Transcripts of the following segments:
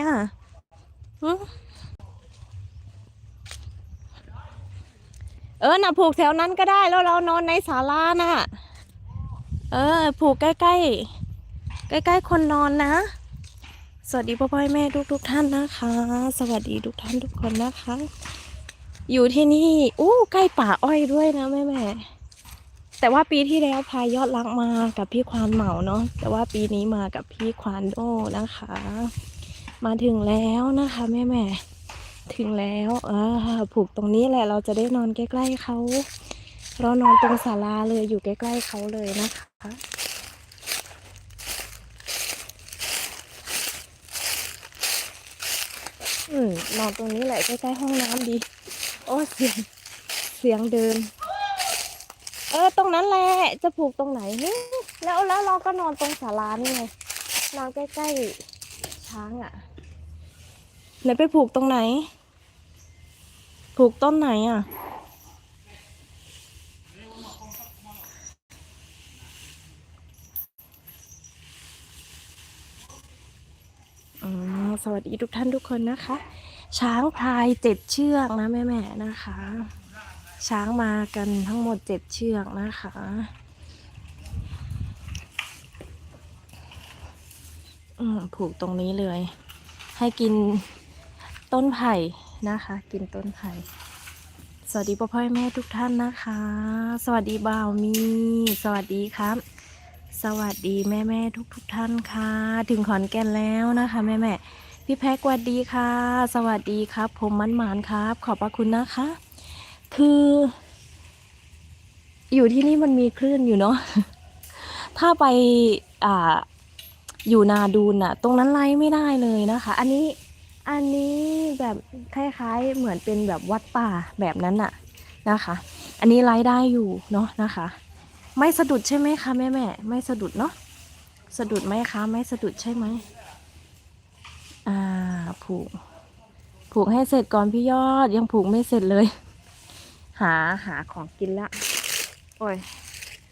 อะเออน่ะผูกแถวนั้นก็ได้แล้วเรานอนในศาลาน่ะ เออ ผูกใกล้ใกล้ใกล้ใกล้คนนอนนะ สวัสดีพ่อพ่อแม่ทุกทุกท่านนะคะ สวัสดีทุกท่านทุกคนนะคะ อยู่ที่นี่อู้ใกล้ป่าอ้อยด้วยนะแม่แม่แต่ว่าปีที่แล้วพายยอดรักมากับพี่ควานเหมาเนาะแต่ว่าปีนี้มากับพี่ควานโดนะคะ มาถึงแล้วนะคะแม่แม่ถึงแล้วเออผูกตรงนี้แหละเราจะได้นอนใกล้ ๆเขา เรานอนตรงศาลาเลยอยู่ใกล้ ๆเขาเลยนะคะอืมนอนตรงนี้แหละใกล้ๆห้องน้ำดี โอ้เสียงเสียงเดิน เออตรงนั้นแหละจะผูกตรงไหนแล้วแล้วเราก็นอนตรงศาลานี่ไงนอนใกล้ๆช้างอะ่ะ ไหนไปผูกตรงไหน ผูกต้นไหนอะ สวัสดีทุกท่านทุกคนนะคะ ช้างพลายเจ็ดเชือกนะแม่แม่นะคะ ช้างมากันทั้งหมดเจ็ดเชือกนะคะอืมผูกตรงนี้เลย ให้กิน ต้นไผ่นะคะ กินต้นไผ่สวัสดีพ่อพ่อแม่ทุกท่านนะคะ สวัสดีบ่าวมี สวัสดีครับ สวัสดีแม่แม่ทุกทุกท่านค่ะ ถึงขอนแก่นแล้วนะคะแม่แม่พี่แพ็กสวัสดีค่ะ สวัสดีครับ ผมมันหมานครับ ขอบพระคุณนะคะ คือ อยู่ที่นี่มันมีคลื่นอยู่เนาะถ้าไปอ่าอยู่นาดูนอะตรงนั้นไล่ไม่ได้เลยนะคะ อันนี้ อันนี้แบบคล้ายๆเหมือนเป็นแบบวัดป่าแบบนั้นอะนะคะ อันนี้ไล่ได้อยู่เนาะนะคะ ไม่สะดุดใช่ไหมคะแม่แม่ไม่สะดุดเนาะสะดุดไหมคะ ไม่สะดุดใช่ไหมอ่าผูก ผูกให้เสร็จก่อนพี่ยอดยังผูกไม่เสร็จเลย หาหาของกินละ โอ้ย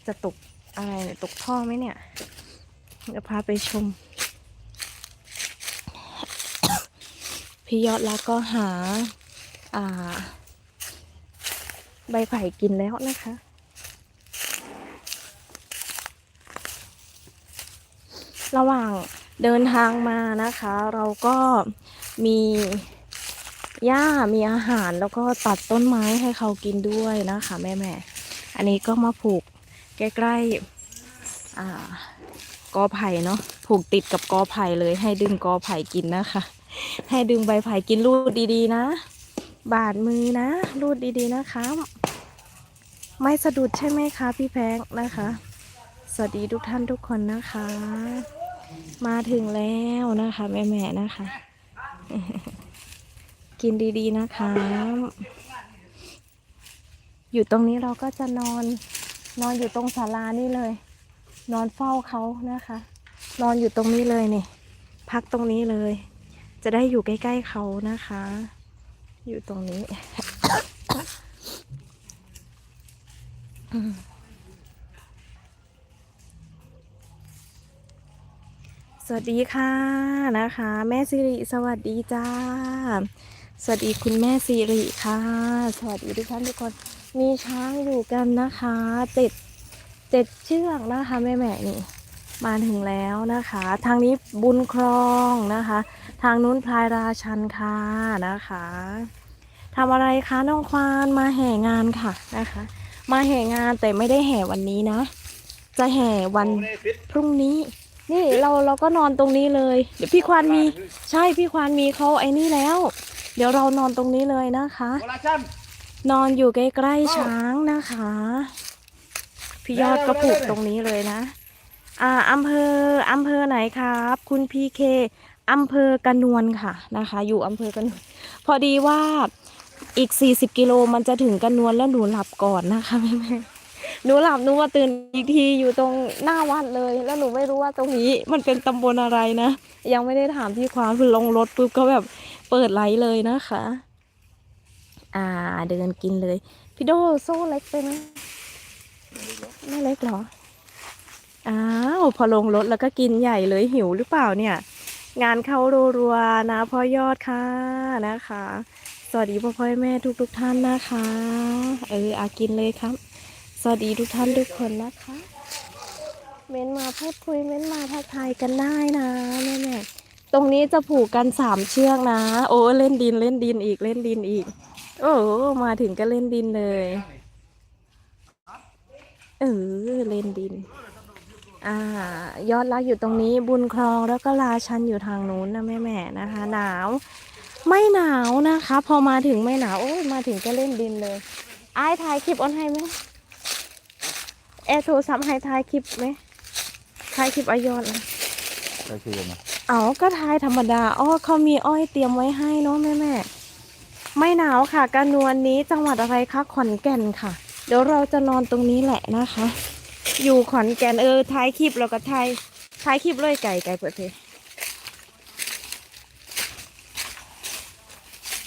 จะตกอะไรตกท่อไหมเนี่ยเดี๋ยวพาไปชม พี่ยอดแล้วก็หาอ่าใบไผ่กินแล้วนะคะ ระหว่างเดินทางมานะคะ เราก็มีหญ้ามีอาหารแล้วก็ตัดต้นไม้ให้เขากินด้วยนะคะแม่แม่อันนี้ก็มาผูกใกล้ๆกอไผ่เนาะผูกติดกับกอไผ่เลยให้ดึงกอไผ่กินนะคะ ให้ดึงใบไผ่กินรูดดีๆนะ บาดมือนะ รูดดีๆนะคะ ไม่สะดุดใช่ไหมคะ พี่แพงนะคะ สวัสดีทุกท่านทุกคนนะคะ มาถึงแล้วนะคะ แม่ๆนะคะ กินดีๆนะคะ อยู่ตรงนี้เราก็จะนอน นอนอยู่ตรงศาลานี่เลย นอนเฝ้าเขานะคะ นอนอยู่ตรงนี้เลยนี่ พักตรงนี้เลย จะได้อยู่ใกล้ๆเขานะคะ อยู่ตรงนี้ สวัสดีค่ะนะคะ แม่สิริสวัสดีจ้า สวัสดีคุณแม่สิริค่ะ สวัสดีทุกท่านทุกคนมีช้างอยู่กันนะคะเจ็ดเจ็ดเชือกนะคะแม่แม่นี่มาถึงแล้วนะคะ ทางนี้บุญครองนะคะ ทางนู้นพลายราชันค่ะนะคะทำอะไรคะน้องควานมาแห่งานค่ะนะคะ มาแห่งานแต่ไม่ได้แห่วันนี้นะ จะแห่วันพรุ่งนี้ นี่เราเราก็นอนตรงนี้เลย เดี๋ยวพี่ควานมีใช่พี่ควานมีเขาไอ้นี่แล้ว เดี๋ยวเรานอนตรงนี้เลยนะคะ นอนอยู่ใกล้ๆช้างนะคะ พี่ยอดก็ปลูกตรงนี้เลยนะ อ่าอำเภออำเภอไหนครับ คุณพีเค อำเภอกระนวลค่ะนะคะ อยู่อำเภอกระนวลพอดีว่าอีก 40 กิโลมันจะถึงกระนวลแล้วหนูหลับก่อนนะคะแม่แม่หนูหลับหนูว่าตื่นอีกทีอยู่ตรงหน้าวัดเลย แล้วหนูไม่รู้ว่าตรงนี้มันเป็นตำบลอะไรนะ ยังไม่ได้ถามพี่ความคือลงรถปุ๊บก็แบบเปิดไลฟ์เลยนะคะ อ่าเดินกินเลย พี่โดโซ่เล็กไปไหมไม่เล็กเหรออ้าวพอลงรถแล้วก็กินใหญ่เลยหิวหรือเปล่าเนี่ย งานเข้ารัวๆนะพ่อยอดค่ะนะคะ สวัสดีพ่อพ่อแม่ทุกทุกๆท่านนะคะ เอออากินเลยครับ สวัสดีทุกท่านทุกคนนะคะ เม้นมาพูดคุยเม้นมาทักทายกันได้นะแม่แม่ตรงนี้จะผูกกันสามเชือกนะ โอ้เล่นดินเล่นดินอีกเล่นดินอีก โอ้มาถึงก็เล่นดินเลย เออเล่นดิน ยอดรักอยู่ตรงนี้บุญครองแล้วก็ราชันอยู่ทางนู้นนะแม่แม่ๆนะคะ หนาว ไม่หนาวนะคะ พอมาถึงไม่หนาวโอ้ยมาถึงก็เล่นดินเลยไอ้ายถ่ายคลิปออนให้ไหมแอร์โทรศัพท์ให้ถ่ายคลิปไหมถ่ายคลิปอายอดนะก็คือนะเอาก็ถ่ายธรรมดาอ้อเขามีอ้อยเตรียมไว้ให้เนาะแม่แม่ๆไม่หนาวค่ะกานวนนี้จังหวัดอะไรคะขอนแก่นค่ะ เดี๋ยวเราจะนอนตรงนี้แหละนะคะ อยู่ขอนแก่นเออถ่ายคลิปแล้วก็ถ่ายถ่ายคลิปเลยไก่ไก่เปิดเพลง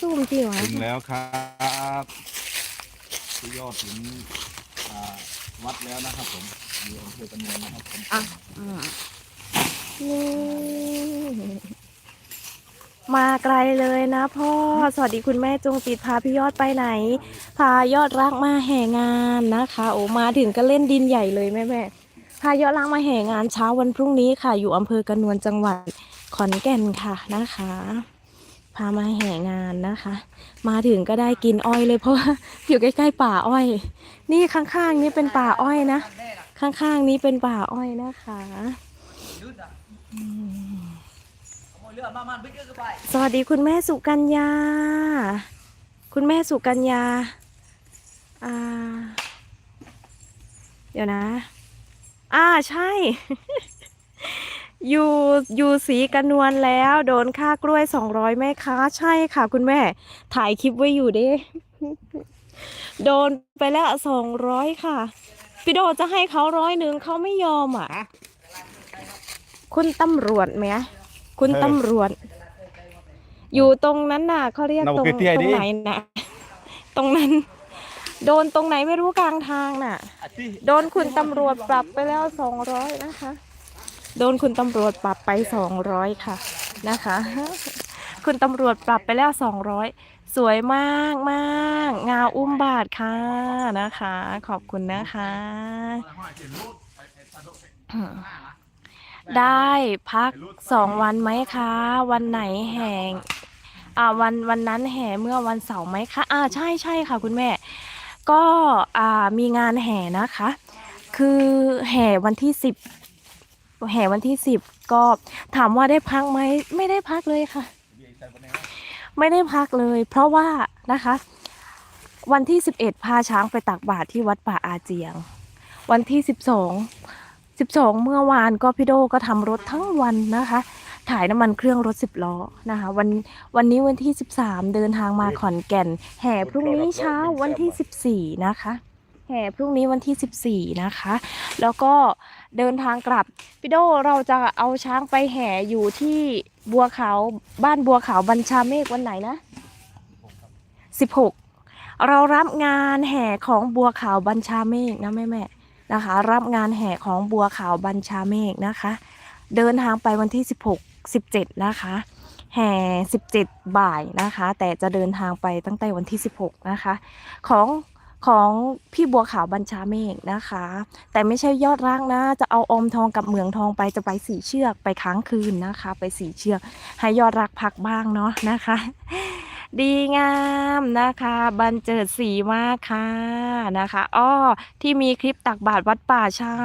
ซูมที่หวะถึงแล้วครับที่ยอดถึงอ่าวัดแล้วนะครับผมอยู่อำเภอตะนวนนะครับผมอะนี่ มาไกลเลยนะพ่อ สวัสดีคุณแม่จงจิตพาพี่ยอดไปไหน พายอดรักมาแห่งานนะคะ โอ้มาถึงก็เล่นดินใหญ่เลยแม่แม่พายอดรักมาแห่งานเช้าวันพรุ่งนี้ค่ะ อยู่อำเภอกระนวนจังหวัดขอนแก่นค่ะนะคะ พามาแห่งานนะคะ มาถึงก็ได้กินอ้อยเลยเพราะว่าอยู่ใกล้ๆป่าอ้อย นี่ข้างๆนี่เป็นป่าอ้อยนะ ข้างๆนี้เป็นป่าอ้อยนะคะ สวัสดีคุณแม่สุกัญญา คุณแม่สุกัญญา อ่า เดี๋ยวนะ อ่าใช่ อยู่อยู่สีกันนวลแล้ว โดนค่ากล้วยสองร้อยแม่ค้า ใช่ค่ะ คุณแม่ ถ่ายคลิปไว้อยู่ด้โดนไปแล้วสองร้อยค่ะ พี่โดจะให้เขาร้อยหนึ่งเขาไม่ยอมอะ คุณตำรวจไหม คุณตำรวจ อยู่ตรงนั้นน่ะเขาเรียกเราตรงเตี้ยตรดิงไหนน่ะ ตรงนั้น โดนตรงไหนไม่รู้กลางทางน่ะ โดนคุณตำรวจปรับไปแล้วสองร้อยนะคะ โดนคุณตำรวจปรับไปสองร้อยค่ะนะคะ คุณตำรวจปรับไปแล้วสองร้อยสวยมากมากงาอุ้มบาทค่ะนะคะ ขอบคุณนะคะ ได้พักสองวันไหมคะ วันไหนแห่งอ่าวันวันนั้นแห่เมื่อวันเสาร์ไหมคะอ่าใช่ใช่ค่ะ คุณแม่ ก็อ่ามีงานแห่นะคะ คือแห่วันที่สิบแห่วันที่สิบก็ถามว่าได้พักไหมไม่ได้พักเลยค่ะ ไม่ได้พักเลย เพราะว่านะคะ วันที่สิบเอ็ดพาช้างไปตักบาตรที่วัดป่าอาเจียง วันที่สิบสอง สิบสองเมื่อวานก็พี่โดก็ทำรถทั้งวันนะคะ ถ่ายน้ำมันเครื่องรถสิบล้อนะคะ วันวันนี้วันที่สิบสามเดินทางมาขอนแก่น แห่พรุ่งนี้เช้าวันที่สิบสี่นะคะ แห่พรุ่งนี้วันที่สิบสี่นะคะ แล้วก็เดินทางกลับพี่โดเราจะเอาช้างไปแห่อยู่ที่บัวขาวบ้านบัวขาวบัญชาเมฆวันไหนนะสิบหกเรารับงานแห่ของบัวขาวบัญชาเมฆนะแม่แม่ๆ นะคะ รับงานแห่ของบัวขาวบัญชาเมฆนะคะ เดินทางไปวันที่สิบหกสิบเจ็ดนะคะ แห่สิบเจ็ดบ่ายนะคะ แต่จะเดินทางไปตั้งแต่วันที่สิบหกนะคะ ของของพี่บัวขาวบัญชาเมฆนะคะ แต่ไม่ใช่ยอดรักนะ จะเอาอมทองกับเหมืองทองไปจะไปสี่เชือกไปค้างคืนนะคะ ไปสี่เชือก ให้ยอดรักพักบ้างเนาะนะคะ ดีงามนะคะ บันเจิดสีมากค่ะนะคะอ้อที่มีคลิปตักบาตรวัดป่าใช่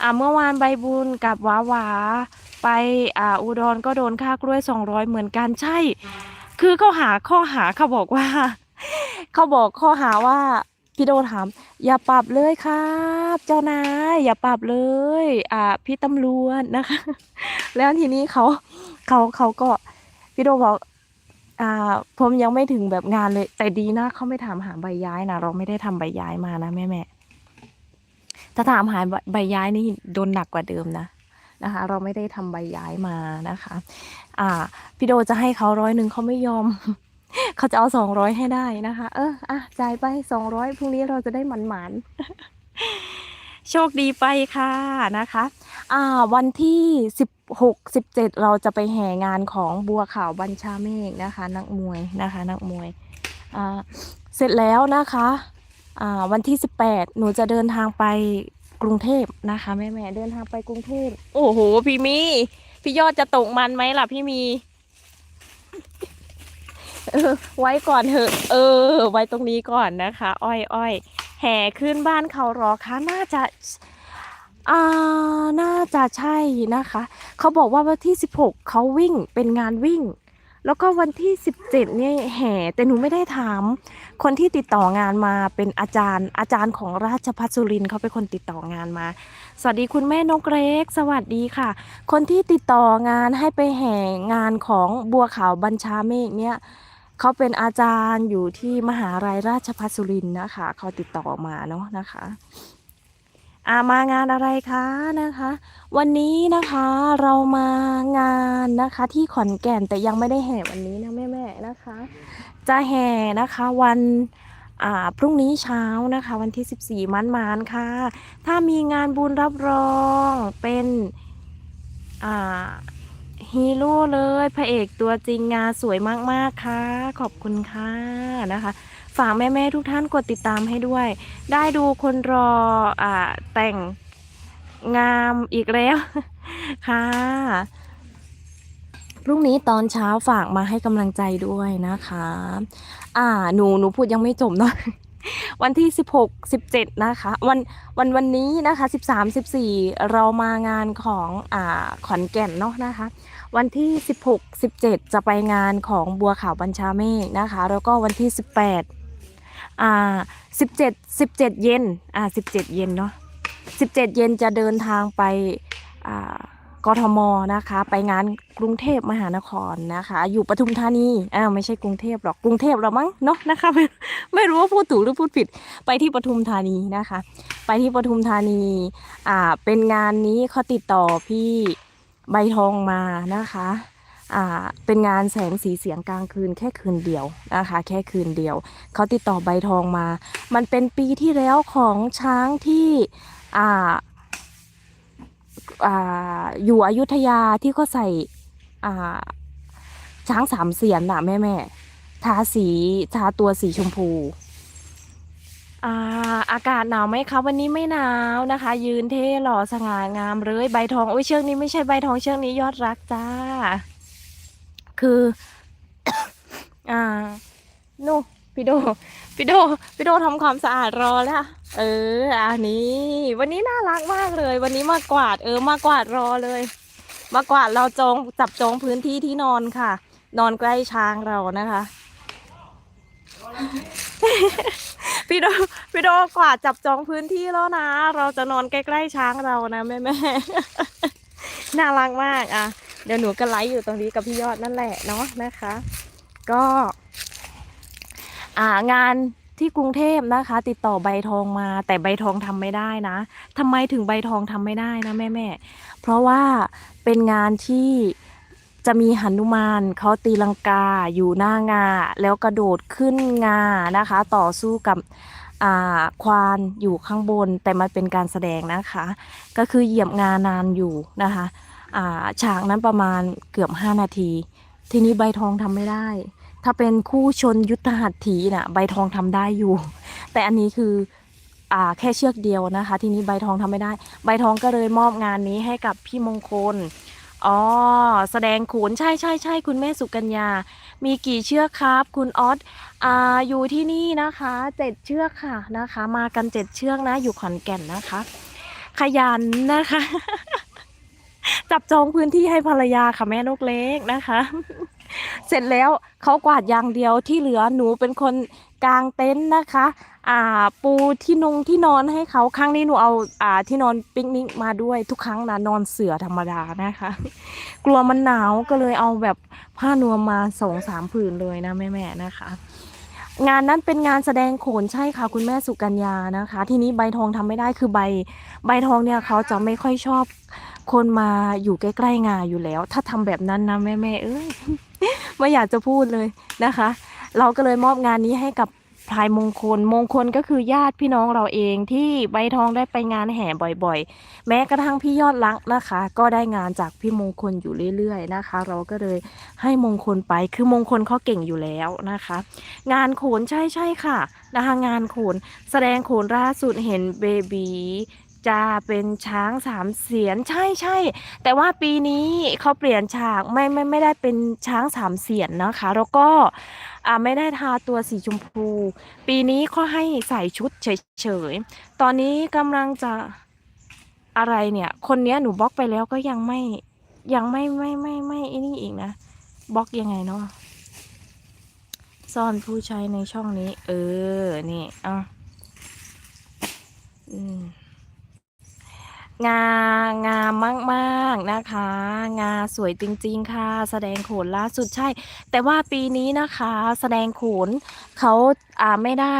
อ่าเมื่อวานใบบุญกับหวาวาไปอ่าอุดรก็โดนค่ากล้วย 200 เหมือนกันใช่ คือเขาหาข้อหาเขาบอกว่า เขาบอกข้อหาว่าพี่โดถามอย่าปรับเลยครับ เจ้านายอย่าปรับเลยอ่าพี่ตำรวจนะคะ แล้วทีนี้เขาเขาเขาก็พี่โดบอก อ่าผมยังไม่ถึงแบบงานเลย แต่ดีนะเขาไม่ถามหาใบย้ายนะเราไม่ได้ทำใบย้ายมานะแม่แม่ถ้าถามหาใบย้ายนี่โดนหนักกว่าเดิมนะนะคะ เราไม่ได้ทำใบย้ายมานะคะ อ่า พี่โดจะให้เขาร้อยหนึ่งเขาไม่ยอมเขาจะเอาสองร้อยให้ได้นะคะ เอออะจ่ายไปสองร้อยพรุ่งนี้เราจะได้หมันหมัน โชคดีไปค่ะนะคะอ่าวันที่สิบหกสิบเจ็ดเราจะไปแห่งานของบัวขาวบัญชาเมฆนะคะ นักมวยนะคะ นักมวยอ่าเสร็จแล้วนะคะอ่าวันที่สิบแปดหนูจะเดินทางไปกรุงเทพนะคะแม่แม่เดินทางไปกรุงเทพโอ้โหพี่มีพี่ยอดจะตกมันไหมล่ะพี่มีไว้ก่อนเถอะ เออ ไว้ตรงนี้ก่อนนะคะ อ้อยอ้อย แห่ขึ้นบ้านเขารอคะน่าจะอ่าน่าจะใช่นะคะ เขาบอกว่าวันที่ 16 เขาวิ่งเป็นงานวิ่ง แล้วก็วันที่ 17เนี่ยแห่แต่หนูไม่ได้ถาม คนที่ติดต่องานมาเป็นอาจารย์ อาจารย์ของราชพัฒสุรินเขาเป็นคนติดต่องานมา สวัสดีคุณแม่นกเล็ก สวัสดีค่ะ คนที่ติดต่องานให้ไปแห่งานของบัวขาวบัญชาเมฆเนี่ย เขาเป็นอาจารย์อยู่ที่มหาลัยราชภัฏสุรินทร์นะคะเขาติดต่อมาเนาะนะคะอามางานอะไรคะนะคะ วันนี้นะคะเรามางานนะคะที่ขอนแก่นแต่ยังไม่ได้แห่วันนี้นะแม่ๆนะคะ จะแห่นะคะวันอ่าพรุ่งนี้เช้านะคะ วันที่ 14 มันมานค่ะ ถ้ามีงานบุญรับรองเป็นอ่า ฮีโร่เลย พระเอกตัวจริงงานสวยมากๆค่ะ ขอบคุณค่ะนะคะ ฝากแม่ๆทุกท่านกดติดตามให้ด้วย ได้ดูคนรออ่าแต่งงามอีกแล้วค่ะพรุ่งนี้ตอนเช้าฝากมาให้กำลังใจด้วยนะคะ อ่า หนู หนูพูดยังไม่จบเนาะ วันที่ 16 17 นะคะ วันวันวันนี้นะคะ 13 14 เรามางานของอ่าขอนแก่นเนาะนะคะ วันที่ 16 17 จะไปงานของบัวขาวบัญชาเมฆนะคะ แล้วก็วันที่ 18อ่า17 17 เย็นอ่า17 เย็นเนาะ17 เย็นจะเดินทางไปอ่า กทมนะคะ ไปงานกรุงเทพมหานครนะคะ อยู่ปทุมธานีอ่าไม่ใช่กรุงเทพหรอกกรุงเทพหรอมั้งเนาะนะคะไม่ไม่รู้ว่าพูดถูกหรือพูดผิด ไปที่ปทุมธานีนะคะ ไปที่ปทุมธานีอ่าเป็นงานนี้เขาติดต่อพี่ใบทองมานะคะอ่าเป็นงานแสงสีเสียงกลางคืนแค่คืนเดียวนะคะ แค่คืนเดียวเขาติดต่อใบทองมา มันเป็นปีที่แล้วของช้างที่อ่า อ่าอยู่อยุธยาที่เขาใส่อ่าช้างสามเสียนน่ะแม่แม่ๆทาสีทาตัวสีชมพูอ่าอากาศหนาวไหมคะวันนี้ไม่หนาวนะคะ ยืนเท่หล่อสง่างามเลยใบทองโอ้ยเชือกนี้ไม่ใช่ใบทองเชือกนี้ยอดรักจ้า คือ อ่านู่ พี่โด พี่โด พี่โดทำความสะอาดรอแล้ว เออ อันนี้ วันนี้น่ารักมากเลย วันนี้มากวาด เออ มากวาดรอเลย มากวาดเราจองจับจองพื้นที่ที่นอนค่ะ นอนใกล้ช้างเรานะคะ พี่โด พี่โดกวาดจับจองพื้นที่แล้วนะ เราจะนอนใกล้ๆช้างเรานะแม่แม่น่ารักมากอะ เดี๋ยวหนูก็ไลฟ์อยู่ตรงนี้กับพี่ยอดนั่นแหละเนาะนะคะ ก็ งานที่กรุงเทพนะคะ ติดต่อใบทองมา แต่ใบทองทำไม่ได้นะทำไมถึงใบทองทำไม่ได้นะแม่แม่เพราะว่าเป็นงานที่จะมีหนุมานเขาตีลังกาอยู่หน้างา แล้วกระโดดขึ้นงานะคะ ต่อสู้กับควานอยู่ข้างบน แต่มันเป็นการแสดงนะคะ ก็คือเหยียบงานานอยู่นะคะฉากนั้นประมาณเกือบ 5 นาที ทีนี้ใบทองทำไม่ได้ ถ้าเป็นคู่ชนยุทธหัตถีน่ะใบทองทำได้อยู่ แต่อันนี้คืออ่าแค่เชือกเดียวนะคะ ทีนี้ใบทองทำไม่ได้ ใบทองก็เลยมอบงานนี้ให้กับพี่มงคลอ๋อแสดงโขนใช่ใช่ใช่คุณแม่สุกัญญา มีกี่เชือกครับ คุณออสอ่าอยู่ที่นี่นะคะเจ็ดเชือกค่ะนะคะ มากันเจ็ดเชือกนะ อยู่ขอนแก่นนะคะ ขยันนะคะ จับจองพื้นที่ให้ภรรยาค่ะแม่นกเล็กนะคะ เสร็จแล้วเขากวาดอย่างเดียวที่เหลือหนูเป็นคนกางเต็นท์นะคะ อ่าปูที่นุงที่นอนให้เขาครั้งนี้หนูเอาอ่าที่นอนปิกนิกมาด้วยทุกครั้งนะนอนเสือธรรมดานะคะ กลัวมันหนาวก็เลยเอาแบบผ้านวมมาสองสามผืนเลยนะแม่ๆนะคะ งานนั้นเป็นงานแสดงโขนใช่ค่ะ คุณแม่สุกัญญานะคะ ทีนี้ใบทองทำไม่ได้คือใบใบทองเนี่ยเขาจะไม่ค่อยชอบคนมาอยู่ใกล้ๆงานอยู่แล้ว ถ้าทำแบบนั้นนะแม่ๆเอ้ย ไม่อยากจะพูดเลยนะคะ เราก็เลยมอบงานนี้ให้กับพลายมงคล มงคลก็คือญาติพี่น้องเราเองที่ใบทองได้ไปงานแห่บ่อยๆ แม้กระทั่งพี่ยอดรักนะคะ ก็ได้งานจากพี่มงคลอยู่เรื่อยๆนะคะ เราก็เลยให้มงคลไปคือมงคลเขาเก่งอยู่แล้วนะคะ งานโขนใช่ใช่ค่ะนะคะงานโขนแสดงโขนล่าสุดเห็นเบบี จะเป็นช้างสามเสียนใช่ใช่แต่ว่าปีนี้เขาเปลี่ยนฉากไม่ไม่ไม่ได้เป็นช้างสามเสียนนะคะ แล้วก็อ่าไม่ได้ทาตัวสีชมพู ปีนี้เขาให้ใส่ชุดเฉยๆ ตอนนี้กำลังจะอะไรเนี่ย คนเนี้ยหนูบล็อกไปแล้วก็ยังไม่ยังไม่ไม่ไม่ไม่ไอ้นี่อีกนะบล็อกยังไงเนาะซ่อนผู้ใช้ในช่องนี้ เออ นี่อะอืม งางามมากๆนะคะ งาสวยจริงๆค่ะ แสดงโขนล่าสุดใช่ แต่ว่าปีนี้นะคะ แสดงโขนเขาอ่าไม่ได้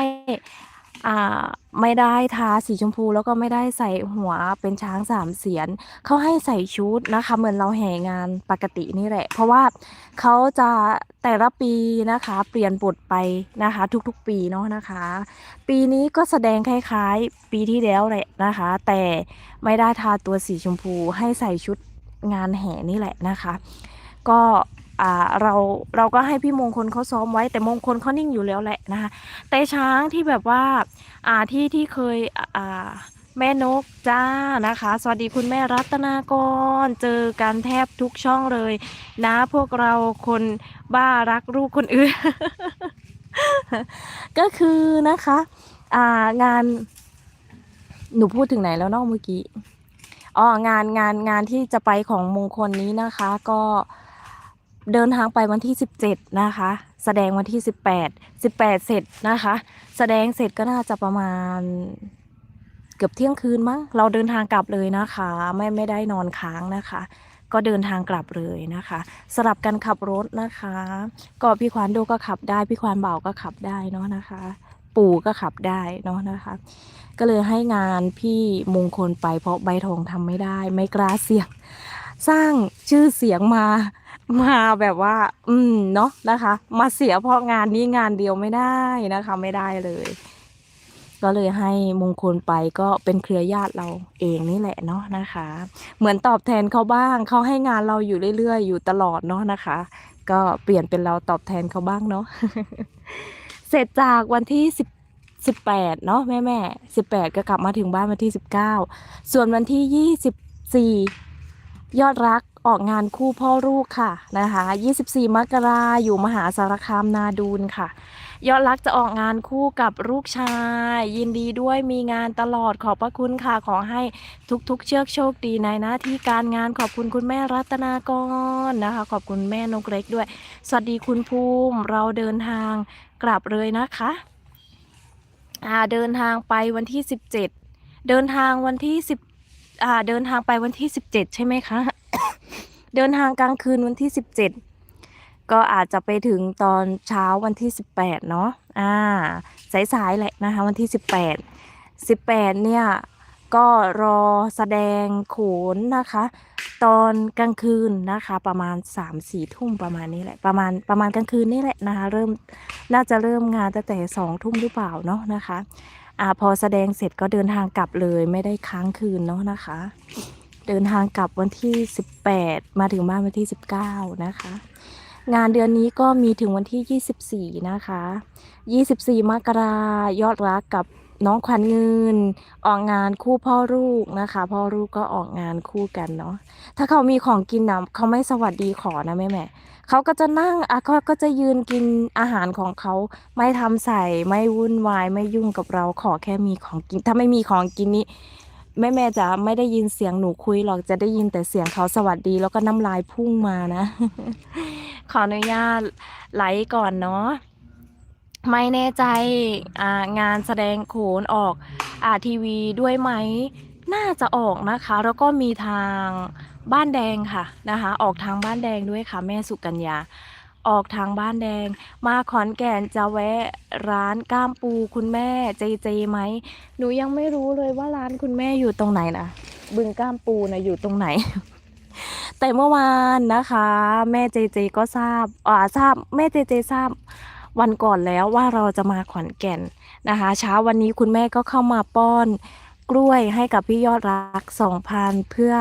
อ่าไม่ได้ทาสีชมพูแล้วก็ไม่ได้ใส่หัวเป็นช้างสามเสียนเขาให้ใส่ชุดนะคะ เหมือนเราแห่งานปกตินี่แหละ เพราะว่าเขาจะแต่ละปีนะคะ เปลี่ยนบทไปนะคะ ทุกๆปีเนาะนะคะ ปีนี้ก็แสดงคล้ายๆ ปีที่แล้วแหละนะคะ แต่ไม่ได้ทาตัวสีชมพูให้ใส่ชุดงานแห่นี่แหละนะคะ ก็ เราเราก็ให้พี่มงคลเขาซ้อมไว้ แต่มงคลเขานิ่งอยู่แล้วแหละนะคะแต่ช้างที่แบบว่าอ่าที่ที่เคยอ่าแม่นกจ้านะคะ สวัสดีคุณแม่รัตนากร เจอกันแทบทุกช่องเลย นะพวกเราคนบ้ารักลูกคนอื่น ก็คือนะคะอ่างานหนูพูดถึงไหนแล้วเนอกเมื่อกี้อ๋องานงานงานที่จะไปของมงคลนี้นะคะ ก็ เดินทางไปวันที่ 17 นะคะ แสดงวันที่ 18 18 เสร็จนะคะ แสดงเสร็จก็น่าจะประมาณเกือบเที่ยงคืนมั้ง เราเดินทางกลับเลยนะคะ ไม่ไม่ได้นอนค้างนะคะ ก็เดินทางกลับเลยนะคะ สลับกันขับรถนะคะ ก็พี่ควานโดก็ขับได้ พี่ควานเบาก็ขับได้เนาะนะคะ ปู่ก็ขับได้เนาะนะคะ ก็เลยให้งานพี่มงคลไปเพราะใบทองทำไม่ได้ ไม่กล้าเสี่ยง สร้างชื่อเสียงมา มาแบบว่า อืมเนาะนะคะ มาเสียเพราะงานนี้งานเดียวไม่ได้นะคะ ไม่ได้เลย ก็เลยให้มงคลไปก็เป็นเครือญาติเราเองนี่แหละเนาะนะคะ เหมือนตอบแทนเขาบ้างเขาให้งานเราอยู่เรื่อยๆ อยู่ตลอดเนาะนะคะ ก็เปลี่ยนเป็นเราตอบแทนเขาบ้างเนาะเสร็จจากวันที่สิบสิบแปดเนาะแม่แม่สิบแปดก็กลับมาถึงบ้านวันที่สิบเก้าส่วนวันที่ยี่สิบสี่ยอดรัก ออกงานคู่พ่อลูกค่ะนะคะยี่สิบสี่มกราอยู่มหาสารคามนาดูนค่ะ ยอดรักจะออกงานคู่กับลูกชาย ยินดีด้วยมีงานตลอดขอบพระคุณค่ะ ขอให้ทุกๆ เชือกโชคดีในหน้าที่การงานขอบคุณคุณแม่รัตนากรนะคะ ขอบคุณแม่นกเล็กด้วย สวัสดีคุณภูมิเราเดินทางกลับเลยนะคะอ่าเดินทางไปวันที่สิบเจ็ดเดินทางวันที่สิบ อ่าเดินทางไปวันที่สิบเจ็ดใช่ไหมคะ เดินทางกลางคืนวันที่สิบเจ็ดก็อาจจะไปถึงตอนเช้าวันที่18เนาะอ่าสายๆแหละนะคะ วันที่18 18เนี่ยก็รอแสดงโขนนะคะ ตอนกลางคืนนะคะ ประมาณ3-4ทุ่มประมาณนี้แหละประมาณประมาณกลางคืนนี่แหละนะคะ เริ่มน่าจะเริ่มงานตั้งแต่2ทุ่มหรือเปล่าเนาะนะคะ อ่าพอแสดงเสร็จก็เดินทางกลับเลยไม่ได้ค้างคืนเนาะนะคะ เดินทางกลับวันที่ 18 มาถึงบ้านวันที่ 19 นะคะ งานเดือนนี้ก็มีถึงวันที่ 24 นะคะ 24 มกรายอดรักกับน้องขวัญเงินออกงานคู่พ่อลูกนะคะ พ่อลูกก็ออกงานคู่กันเนาะถ้าเขามีของกินนะเขาไม่สวัสดีขอนะแม่แม่ เขาก็จะนั่งอะเขาก็จะยืนกินอาหารของเขาไม่ทำใส่ไม่วุ่นวายไม่ยุ่งกับเราขอแค่มีของกิน ถ้าไม่มีของกินนี่แม่แม่จะไม่ได้ยินเสียงหนูคุยหรอกจะได้ยินแต่เสียงเขาสวัสดีแล้วก็น้ำลายพุ่งมานะ ขออนุญาตไลฟ์ก่อนเนาะไม่แน่ใจงานแสดงโขนออกอทีวีด้วยไหม น่าจะออกนะคะ แล้วก็มีทาง บ้านแดงค่ะนะคะ ออกทางบ้านแดงด้วยค่ะ แม่สุกัญญาออกทางบ้านแดง มาขอนแก่นจะแวะร้านก้ามปูคุณแม่เจเจไหมหนูยังไม่รู้เลยว่าร้านคุณแม่อยู่ตรงไหนนะบึงก้ามปูนะอยู่ตรงไหน แต่เมื่อวานนะคะ แม่เจเจก็ทราบอ่าทราบแม่เจเจทราบวันก่อนแล้วว่าเราจะมาขอนแก่นนะคะ เช้าวันนี้คุณแม่ก็เข้ามาป้อนกล้วยให้กับพี่ยอดรักสองพันเพื่อ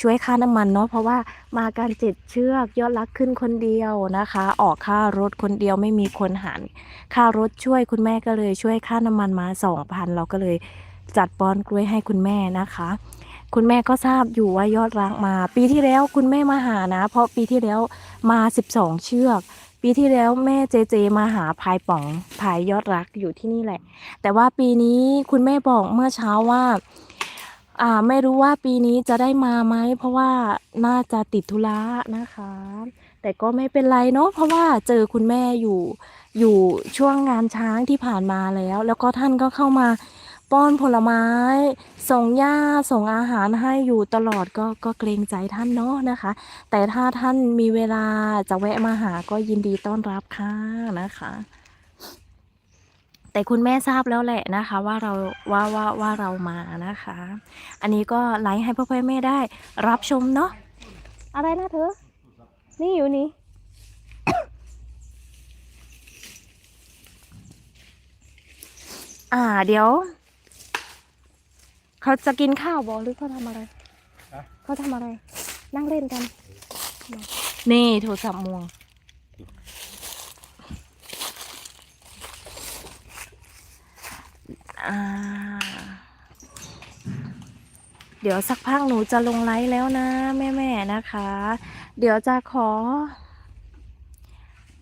ช่วยค่าน้ำมันเนาะเพราะว่ามาการเจ็ดเชือกยอดรักขึ้นคนเดียวนะคะ ออกค่ารถคนเดียวไม่มีคนหารค่ารถช่วยคุณแม่ก็เลยช่วยค่าน้ำมันมาสองพันเราก็เลยจัดป้อนกล้วยให้คุณแม่นะคะ คุณแม่ก็ทราบอยู่ว่ายอดรักมา ปีที่แล้วคุณแม่มาหานะ เพราะปีที่แล้วมา 12 เชือกปีที่แล้วแม่เจเจมาหาพายป๋องพายยอดรักอยู่ที่นี่แหละ แต่ว่าปีนี้คุณแม่บอกเมื่อเช้าว่า อ่า ไม่รู้ว่าปีนี้จะได้มาไหมเพราะว่าน่าจะติดธุระนะคะ แต่ก็ไม่เป็นไรเนาะเพราะว่าเจอคุณแม่อยู่อยู่ช่วงงานช้างที่ผ่านมาแล้ว แล้วก็ท่านก็เข้ามาป้อนผลไม้ ส่งหญ้าส่งอาหารให้อยู่ตลอดก็ก็เกรงใจท่านเนาะนะคะ แต่ถ้าท่านมีเวลาจะแวะมาหาก็ยินดีต้อนรับค่ะนะคะ แต่คุณแม่ทราบแล้วแหละนะคะ ว่าเราว่าว่าว่าเรามานะคะ อันนี้ก็ไลฟ์ให้พ่อพ่อแม่ได้รับชมเนาะอะไรนะเธอ นี่อยู่นี่อ่าเดี๋ยว เขาจะกินข้าวบอหรือเขาทำอะไรฮะเขาทำอะไร นั่งเล่นกัน นี่โทรศัพท์ม่วง อ่า เดี๋ยวสักพักหนูจะลงไลฟ์แล้วนะ แม่ๆนะคะ เดี๋ยวจะขอ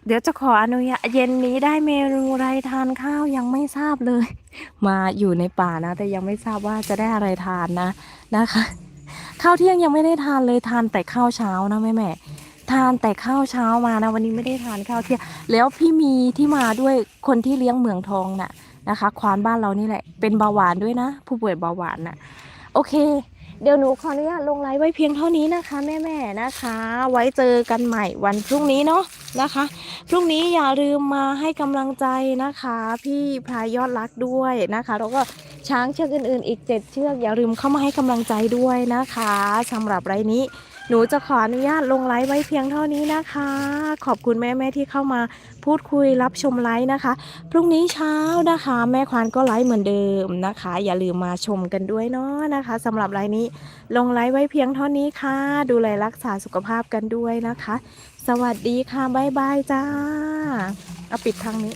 เดี๋ยวจะขออนุญาตเย็นนี้ได้เมนูอะไรทานข้าวยังไม่ทราบเลย มาอยู่ในป่านะ แต่ยังไม่ทราบว่าจะได้อะไรทานนะนะคะข้าวเที่ยงยังไม่ได้ทานเลยทานแต่ข้าวเช้านะแม่แม่ทานแต่ข้าวเช้ามานะ วันนี้ไม่ได้ทานข้าวเที่ยงแล้วพี่มีที่มาด้วยคนที่เลี้ยงเหมืองทองน่ะ นะคะ ควานบ้านเรานี่แหละ เป็นเบาหวานด้วยนะ ผู้ป่วยเบาหวานน่ะ โอเค เดี๋ยวหนูขออนุญาตลงไลฟ์ไว้เพียงเท่านี้นะคะ แม่ๆนะคะ ไว้เจอกันใหม่วันพรุ่งนี้เนาะนะคะ พรุ่งนี้อย่าลืมมาให้กำลังใจนะคะ พี่พายยอดรักด้วยนะคะแล้วก็ช้างเชือกอื่นๆ อีก 7 เชือกอย่าลืมเข้ามาให้กำลังใจด้วยนะคะสำหรับไรนี้ หนูจะขออนุญาตลงไลฟ์ไว้เพียงเท่านี้นะคะ ขอบคุณแม่ๆที่เข้ามาพูดคุยรับชมไลฟ์นะคะ พรุ่งนี้เช้านะคะ แม่ควานก็ไลฟ์เหมือนเดิมนะคะ อย่าลืมมาชมกันด้วยเนาะนะคะสำหรับไลฟ์นี้ลงไลฟ์ไว้เพียงเท่านี้ค่ะ ดูแลรักษาสุขภาพกันด้วยนะคะ สวัสดีค่ะบ๊ายบายจ้าเอาปิดทางนี้